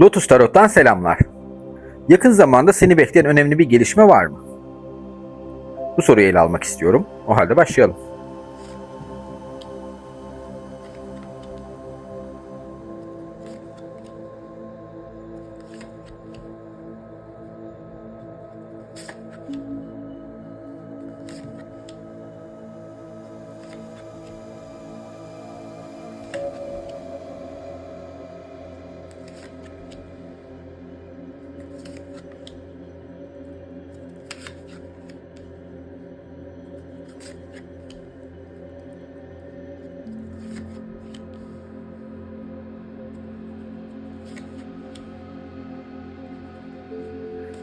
Lotus Tarot'tan selamlar. Yakın zamanda seni bekleyen önemli bir gelişme var mı? Bu soruyu ele almak istiyorum. O halde başlayalım.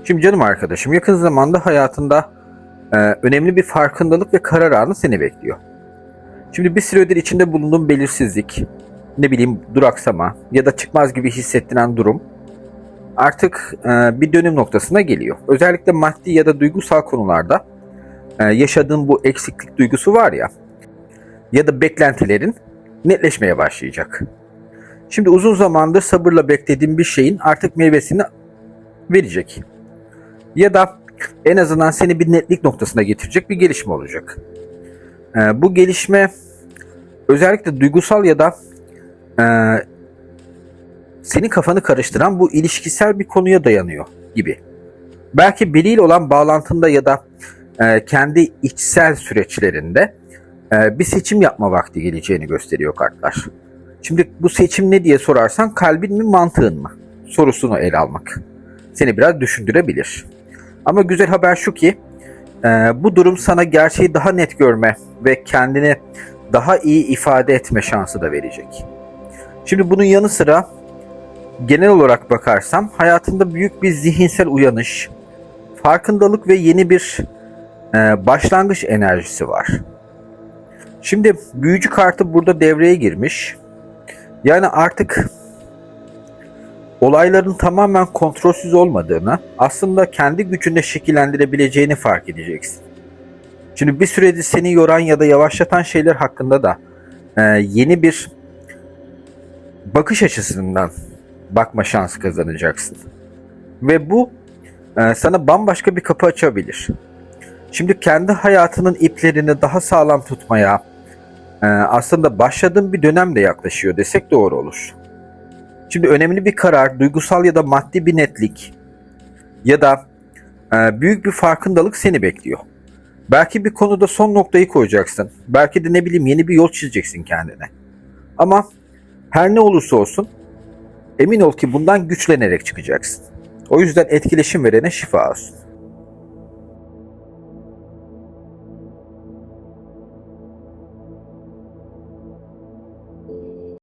Şimdi canım arkadaşım yakın zamanda hayatında e, önemli bir farkındalık ve karar anı seni bekliyor. Şimdi bir süredir içinde bulunduğun belirsizlik, ne bileyim duraksama ya da çıkmaz gibi hissettiren durum artık e, bir dönüm noktasına geliyor. Özellikle maddi ya da duygusal konularda e, yaşadığın bu eksiklik duygusu var ya ya da beklentilerin netleşmeye başlayacak. Şimdi uzun zamandır sabırla beklediğin bir şeyin artık meyvesini verecek. Ya da en azından seni bir netlik noktasına getirecek bir gelişme olacak. Ee, bu gelişme özellikle duygusal ya da e, senin kafanı karıştıran bu ilişkisel bir konuya dayanıyor gibi. Belki biriyle olan bağlantında ya da e, kendi içsel süreçlerinde e, bir seçim yapma vakti geleceğini gösteriyor kartlar. Şimdi bu seçim ne diye sorarsan kalbin mi mantığın mı sorusunu ele almak seni biraz düşündürebilir. Ama güzel haber şu ki e, bu durum sana gerçeği daha net görme ve kendini daha iyi ifade etme şansı da verecek. Şimdi bunun yanı sıra genel olarak bakarsam hayatında büyük bir zihinsel uyanış, farkındalık ve yeni bir e, başlangıç enerjisi var. Şimdi büyücü kartı burada devreye girmiş. Yani artık olayların tamamen kontrolsüz olmadığını, aslında kendi gücünde şekillendirebileceğini fark edeceksin. Şimdi bir süredir seni yoran ya da yavaşlatan şeyler hakkında da e, yeni bir bakış açısından bakma şansı kazanacaksın. Ve bu e, sana bambaşka bir kapı açabilir. Şimdi kendi hayatının iplerini daha sağlam tutmaya e, aslında başladığın bir dönem de yaklaşıyor desek doğru olur. Şimdi önemli bir karar, duygusal ya da maddi bir netlik ya da e, büyük bir farkındalık seni bekliyor. Belki bir konuda son noktayı koyacaksın. Belki de ne bileyim yeni bir yol çizeceksin kendine. Ama her ne olursa olsun emin ol ki bundan güçlenerek çıkacaksın. O yüzden etkileşim verene şifa olsun.